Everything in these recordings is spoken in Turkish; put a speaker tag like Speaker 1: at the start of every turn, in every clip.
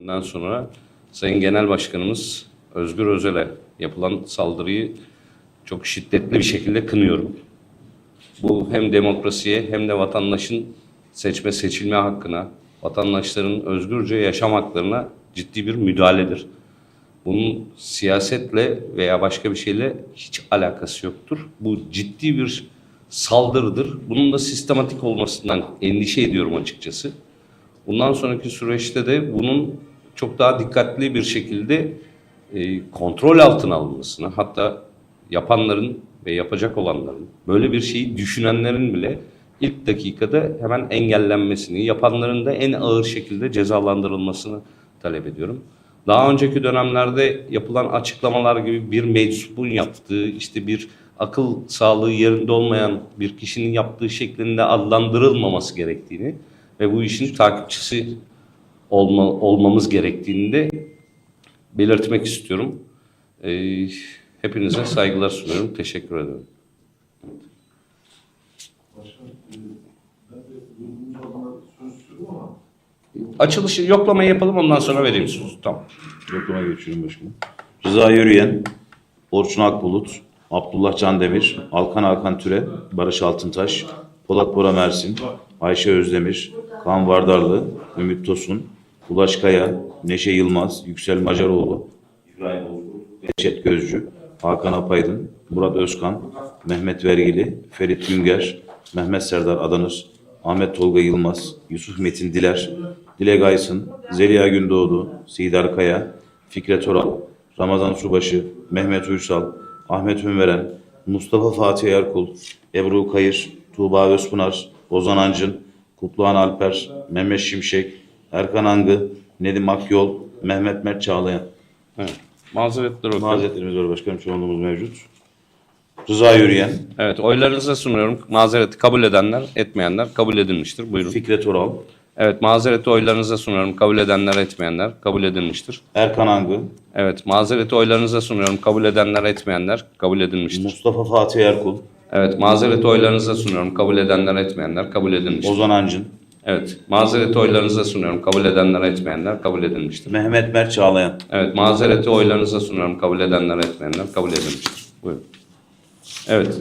Speaker 1: Bundan sonra Sayın Genel Başkanımız Özgür Özel'e yapılan saldırıyı çok şiddetli bir şekilde kınıyorum. Bu hem demokrasiye hem de vatandaşın seçme seçilme hakkına, vatandaşların özgürce yaşam haklarına ciddi bir müdahaledir. Bunun siyasetle veya başka bir şeyle hiç alakası yoktur. Bu ciddi bir saldırıdır. Bunun da sistematik olmasından endişe ediyorum açıkçası. Bundan sonraki süreçte de bunun çok daha dikkatli bir şekilde e, kontrol altına alınmasına hatta yapanların ve yapacak olanların böyle bir şeyi düşünenlerin bile ilk dakikada hemen engellenmesini, yapanların da en ağır şekilde cezalandırılmasını talep ediyorum. Daha önceki dönemlerde yapılan açıklamalar gibi bir meczubun yaptığı, işte bir akıl sağlığı yerinde olmayan bir kişinin yaptığı şeklinde adlandırılmaması gerektiğini ve bu işin takipçisi olma, olmamız gerektiğini de belirtmek istiyorum. Ee, hepinize saygılar sunuyorum. Teşekkür ederim. Açılışı yoklamayı yapalım ondan sonra vereyim sözü. Tamam.
Speaker 2: Yoklama geçiyorum başkanım. Rıza Yürüyen, Orçun Akbulut, Abdullah Candemir, Alkan Alkan Türe, Barış Altıntaş, Polat Bora Mersin, Ayşe Özdemir, Kaan Vardarlı, Ümit Tosun, Ulaş Kaya, Neşe Yılmaz, Yüksel Macaroğlu, İbrahim Oğuzlu, Behçet Gözcü, Hakan Apaydın, Murat Özkan, Mehmet Vergili, Ferit Günger, Mehmet Serdar Adanır, Ahmet Tolga Yılmaz, Yusuf Metin Diler, Dilek Aysın, Zeliha Gündoğdu, Sidar Kaya, Fikret Oral, Ramazan Subaşı, Mehmet Uysal, Ahmet Hünveren, Mustafa Fatih Erkul, Ebru Kayır, Tuğba Özpınar, Ozan Ancın, Kutluhan Alper, Mehmet Şimşek, Erkan Angı, Nedim Akyol, Mehmet Mert Çağlayan.
Speaker 1: Evet. Mazeretler okuyorum.
Speaker 2: Mazeretlerimiz var başkanım, çoğunluğumuz mevcut. Rıza Yürüyen,
Speaker 1: Evet oylarınıza sunuyorum. Mazereti kabul edenler, etmeyenler kabul edilmiştir. Buyurun.
Speaker 2: Fikret Oral,
Speaker 1: Evet mazereti oylarınıza sunuyorum. Kabul edenler, etmeyenler kabul edilmiştir.
Speaker 2: Erkan Angı,
Speaker 1: Evet mazereti oylarınıza sunuyorum. Kabul edenler, etmeyenler kabul edilmiştir.
Speaker 2: Mustafa Fatih Erkul,
Speaker 1: Evet mazereti oylarınıza sunuyorum. Kabul edenler, etmeyenler kabul edilmiştir.
Speaker 2: Ozan Ancın,
Speaker 1: Evet mazereti oylarınıza sunuyorum. Kabul edenler, etmeyenler kabul edilmiştir.
Speaker 2: Mehmet Mert Çağlayan.
Speaker 1: Evet mazereti oylarınıza sunuyorum. Kabul edenler, etmeyenler kabul edilmiştir. Buyurun. Evet.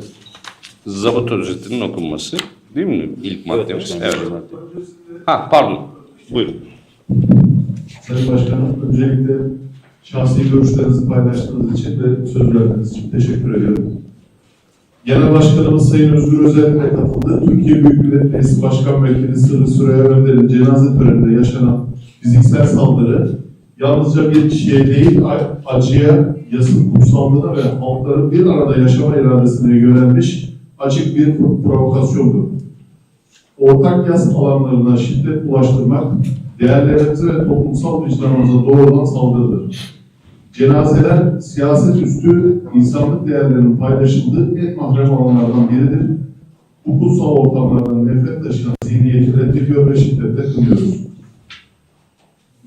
Speaker 1: Zabıt özetinin okunması değil mi? İlk maddemiz. Evet.
Speaker 2: madde.
Speaker 1: Ha pardon. Buyurun.
Speaker 3: Sayın Başkanım öncelikle şahsi görüşlerinizi paylaştığınız için ve söz verdiğiniz için teşekkür ediyorum. Genel Başkanımız Sayın Özgür Özel'le katıldığı Türkiye Büyük Millet Meclisi Başkan Vekili Sırrı Süreyya Önder'in cenaze töreninde yaşanan fiziksel saldırı yalnızca bir kişiye değil acıya, yasın kutsallığına ve halkların bir arada yaşama iradesine yönelmiş açık bir provokasyondur. ortak yas alanlarına şiddet ulaştırmak, değerlerimize ve toplumsal vicdanımıza doğrudan saldırıdır. Cenazeler siyaset üstü insanlık değerlerinin paylaşıldığı en mahrem alanlardan biridir. Bu kutsal ortamlardan nefret taşıyan zihniyeti reddediyor ve şiddetle kınıyoruz.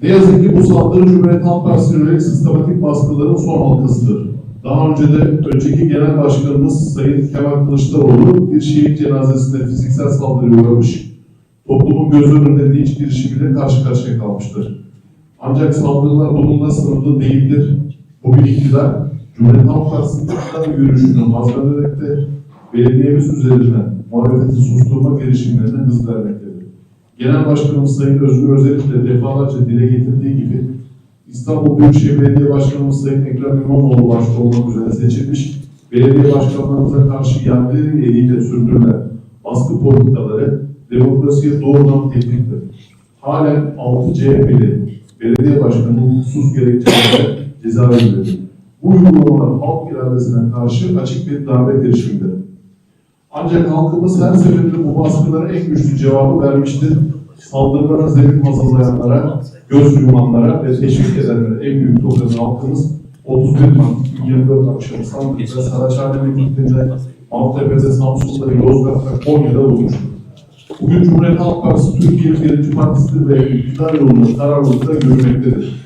Speaker 3: Ne yazık ki bu saldırı Cumhuriyet Halk Partisi'ne yönelik sistematik baskıların son halkasıdır. Daha önce de önceki genel başkanımız Sayın Kemal Kılıçdaroğlu bir şehit cenazesinde fiziksel saldırıya uğramış, toplumun göz önünde linç girişimiyle karşı karşıya kalmıştır. Ancak saldırılar bununla sınırlı değildir. Bugün iktidar, Cumhuriyet Halk Partisi'nin iktidar yürüyüşünü hazmederek de belediyemiz üzerinden muhalefeti susturma girişimlerine hız vermektedir. Genel Başkanımız Sayın Özgür Özel'in de defalarca dile getirdiği gibi İstanbul Büyükşehir Belediye Başkanımız Sayın Ekrem İmamoğlu başta olmak üzere seçilmiş belediye başkanlarımıza karşı yerleri eliyle sürdürülen baskı politikaları demokrasiye doğrudan tehdittir. Halen 6 CHP'li belediye başkanı hukuksuz gerekçelerle cezaevindedir. Bu uygulamalar halk iradesine karşı açık bir darbe girişimidir. Ancak halkımız her seferinde bu baskılara en güçlü cevabı vermiştir. Saldırılara zemin hazırlayanlara, göz yumanlara ve teşvik edenlere en büyük problemi halkımız 31 Mart 2024 akşamı Sandık'ta, Saraçhane Mekikli'nde, Maltepe'de, Samsun'da, Yozgat'ta, Konya'da olmuştur. Bugün Cumhuriyet Halk Partisi Türkiye'nin birinci partisidir ve iktidar yolunda kararlılıkla yürümektedir.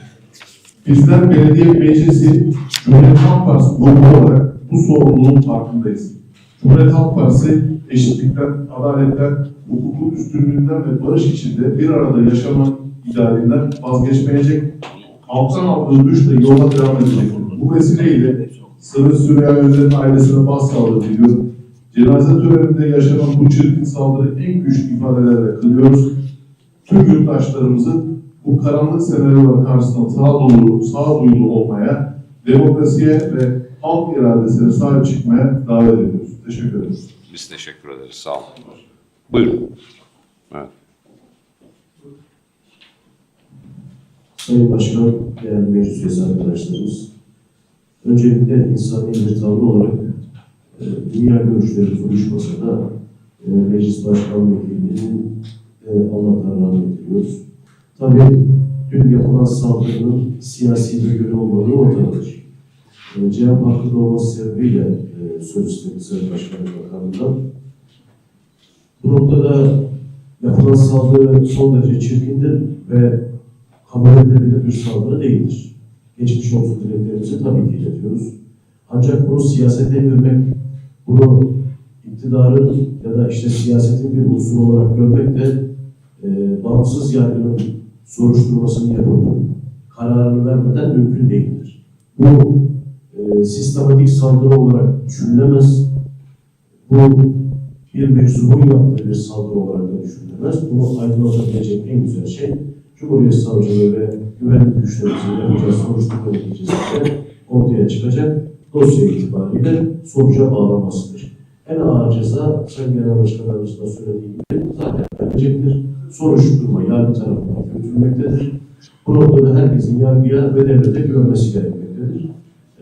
Speaker 3: Bizler belediye meclisi Cumhuriyet Halk Partisi grubu olarak bu sorumluluğun farkındayız. Cumhuriyet Halk Partisi eşitlikten, adaletten, hukukun üstünlüğünden ve barış içinde bir arada yaşamanın idealinden vazgeçmeyecek. Halktan aldığı güçle yola devam edecek. Bu vesileyle Sırrı Süreyya Özer'in ailesine başsağlığı diliyorum. Cenaze töreninde yaşanan bu çirkin saldırı en güçlü ifadelerle kınıyoruz. Tüm yurttaşlarımızı bu karanlık senaryolar karşısında sağduyulu, sağduyulu olmaya, demokrasiye ve halk iradesine sahip çıkmaya davet ediyoruz. Teşekkür ederiz.
Speaker 1: Biz teşekkür ederiz. Sağ olun. Buyurun. Evet.
Speaker 4: Sayın Başkan, değerli meclis üyesi arkadaşlarımız, öncelikle insani bir tavrı olarak dünya görüşleri konuşmasa da e, meclis başkan vekilinin e, Allah'tan rahmet diliyoruz. Tabii dün yapılan saldırının siyasi bir yönü olmadığı ortadadır. E, cevap hakkı doğması sebebiyle e, söz istedik Sayın Başkanım Bakanlığı'ndan. Bu noktada yapılan saldırı son derece çirkindir ve kabul edilebilir bir saldırı değildir. Geçmiş olsun dileklerimizi tabii ki iletiyoruz. Ancak bunu siyasete evirmek, bunu iktidarın ya da işte siyasetin bir unsuru olarak görmek de e, bağımsız yargının soruşturmasını yapıp kararını vermeden mümkün değildir. Bu e, sistematik saldırı olarak düşünülemez. Bu bir meczubun yaptığı bir saldırı olarak da düşünülemez. Bunu aydınlatabilecek en güzel şey Cumhuriyet Savcılığı ve güvenlik güçlerimizin yapacağı soruşturma neticesinde ortaya çıkacak dosya itibariyle sonuca bağlamasıdır. En ağır ceza Sayın Genel Başkanımızın da söylediği gibi zaten verilecektir. Soruşturma yargı tarafından götürülmektedir. Bu noktada herkesin yargıya ve devlete güvenmesi gerekmektedir.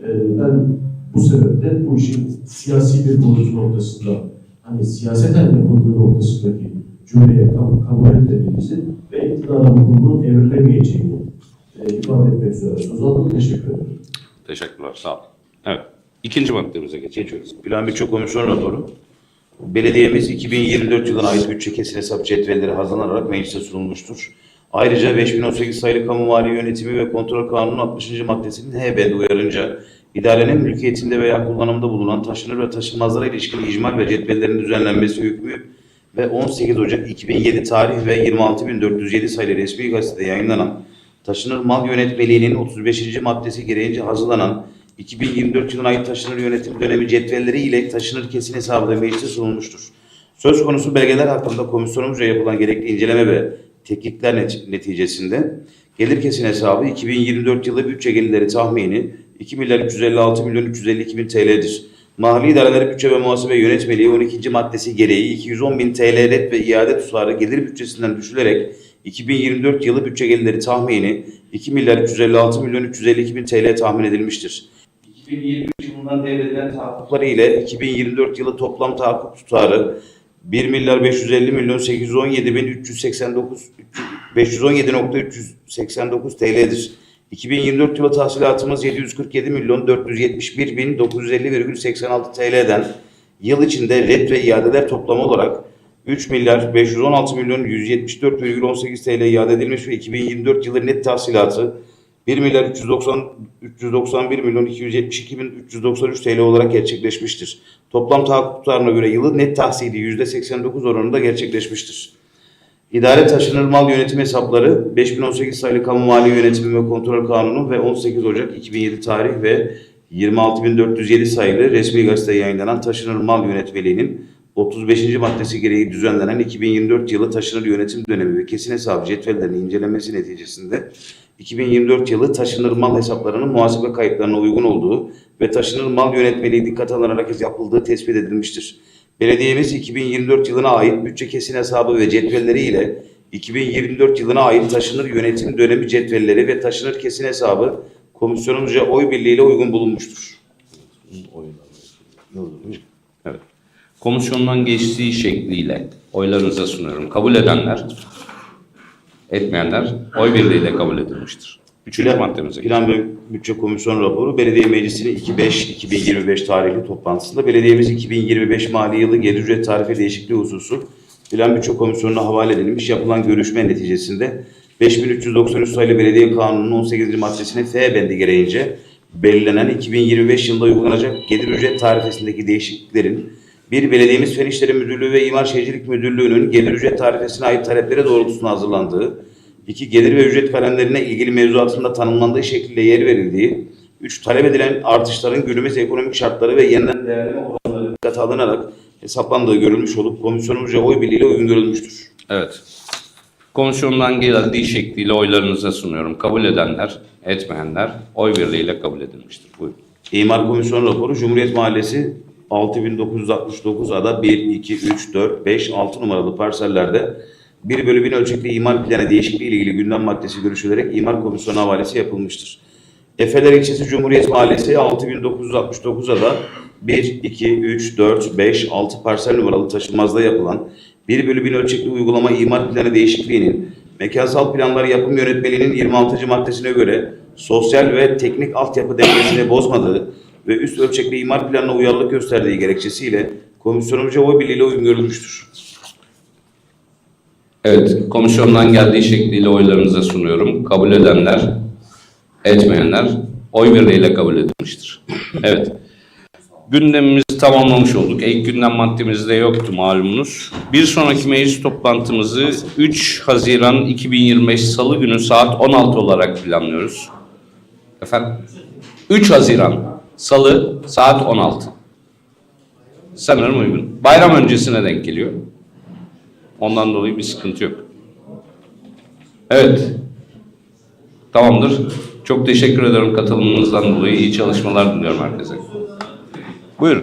Speaker 4: Ee, ben bu sebeple bu işin siyasi bir boyutu noktasında hani siyaseten yapıldığı noktasındaki cümleye kab- kabul etmediğimizi ve iktidara bu konunun evrilemeyeceğini e, ifade etmek üzere söz. Teşekkür ederim.
Speaker 1: Teşekkürler. Sağ olun. Evet. İkinci maddemize geçiyoruz.
Speaker 2: Plan Bütçe Komisyonu raporu. Belediyemiz 2024 yılına ait bütçe kesin hesap cetvelleri hazırlanarak meclise sunulmuştur. Ayrıca 5018 sayılı kamu mali yönetimi ve kontrol kanunun 60. maddesinin H bendi uyarınca idarenin mülkiyetinde veya kullanımda bulunan taşınır ve taşınmazlara ilişkin icmal ve cetvellerin düzenlenmesi hükmü ve 18 Ocak 2007 tarih ve 26407 sayılı resmi gazetede yayınlanan taşınır mal yönetmeliğinin 35. maddesi gereğince hazırlanan 2024 yılına ait taşınır yönetim dönemi cetvelleri ile taşınır kesin hesabı da meclise sunulmuştur. Söz konusu belgeler hakkında komisyonumuzca yapılan gerekli inceleme ve tetkikler net- neticesinde gelir kesin hesabı 2024 yılı bütçe gelirleri tahmini 2 milyar 356 milyon 352 bin TL'dir. Mali idareleri bütçe ve muhasebe yönetmeliği 12. maddesi gereği 210 bin TL ret ve iade tutarı gelir bütçesinden düşülerek 2024 yılı bütçe gelirleri tahmini 2 milyar 356 milyon 352 bin TL tahmin edilmiştir. 2023 yılından devredilen tahakkukları ile 2024 yılı toplam tahakkuk tutarı 1 milyar 550 milyon 817 bin 389 517.389 TL'dir. 2024 yılı tahsilatımız 747 milyon 471 bin 950,86 TL'den yıl içinde red ve iadeler toplamı olarak 3 milyar 516 milyon 174,18 TL iade edilmiş ve 2024 yılı net tahsilatı 1 milyar 390 391 milyon 272 bin 393 TL olarak gerçekleşmiştir. Toplam tahakkuk tutarına göre yılı net tahsili %89 oranında gerçekleşmiştir. İdare taşınır mal yönetim hesapları 5018 sayılı kamu mali yönetimi ve kontrol kanunu ve 18 Ocak 2007 tarih ve 26407 sayılı resmi gazeteye yayınlanan taşınır mal yönetmeliğinin 35. maddesi gereği düzenlenen 2024 yılı taşınır yönetim dönemi ve kesin hesabı cetvellerinin incelenmesi neticesinde 2024 yılı taşınır mal hesaplarının muhasebe kayıtlarına uygun olduğu ve taşınır mal yönetmeliği dikkate alınarak yapıldığı tespit edilmiştir. Belediyemiz 2024 yılına ait bütçe kesin hesabı ve cetvelleri ile 2024 yılına ait taşınır yönetim dönemi cetvelleri ve taşınır kesin hesabı komisyonumuzca oy birliğiyle uygun bulunmuştur.
Speaker 1: Evet. Komisyondan geçtiği şekliyle oylarınıza sunuyorum. Kabul edenler, etmeyenler oy birliğiyle kabul edilmiştir. Üçüncü maddemize.
Speaker 2: Plan ve Bütçe Komisyonu raporu Belediye Meclisi'nin 2-5-2025 tarihli toplantısında belediyemiz 2025 mali yılı gelir ücret tarifi değişikliği hususu Plan Bütçe Komisyonu'na havale edilmiş yapılan görüşme neticesinde 5393 sayılı Belediye Kanunu'nun 18. maddesine F bendi gereğince belirlenen 2025 yılında uygulanacak gelir ücret tarifesindeki değişikliklerin bir Belediyemiz Fen İşleri Müdürlüğü ve İmar Şehircilik Müdürlüğü'nün gelir ücret tarifesine ait taleplere doğrultusunda hazırlandığı 2. Gelir ve ücret kalemlerine ilgili mevzuatında tanımlandığı şekilde yer verildiği. 3. Talep edilen artışların günümüz ekonomik şartları ve yeniden değerleme oranları dikkate alınarak hesaplandığı görülmüş olup komisyonumuzca oy birliğiyle uygun görülmüştür.
Speaker 1: Evet. Komisyondan geldiği şekliyle oylarınıza sunuyorum. Kabul edenler, etmeyenler oy birliğiyle kabul edilmiştir. Buyurun.
Speaker 2: İmar Komisyonu raporu Cumhuriyet Mahallesi 6969 ada 1, 2, 3, 4, 5, 6 numaralı parsellerde 1 bölü 1000 ölçekli imar planı değişikliği ile ilgili gündem maddesi görüşülerek İmar Komisyonu havalesi yapılmıştır. Efeler ilçesi Cumhuriyet Mahallesi 6969 ada 1, 2, 3, 4, 5, 6 parsel numaralı taşınmazda yapılan 1 bölü 1000 ölçekli uygulama imar planı değişikliğinin mekansal planlar yapım yönetmeliğinin 26. maddesine göre sosyal ve teknik altyapı dengesini bozmadığı ve üst ölçekli imar planına uyarlılık gösterdiği gerekçesiyle komisyonumuzca oy birliğiyle uygun görülmüştür.
Speaker 1: Evet, komisyondan geldiği şekliyle oylarınıza sunuyorum. Kabul edenler, etmeyenler oy birliğiyle kabul edilmiştir. Evet. Gündemimizi tamamlamış olduk. İlk gündem maddemizde yoktu malumunuz. Bir sonraki meclis toplantımızı 3 Haziran 2025 Salı günü saat 16 olarak planlıyoruz. Efendim? 3 Haziran Salı saat 16. Sanırım uygun. Bayram öncesine denk geliyor. Ondan dolayı bir sıkıntı yok. Evet. Tamamdır. Çok teşekkür ederim katılımınızdan dolayı. İyi çalışmalar diliyorum herkese.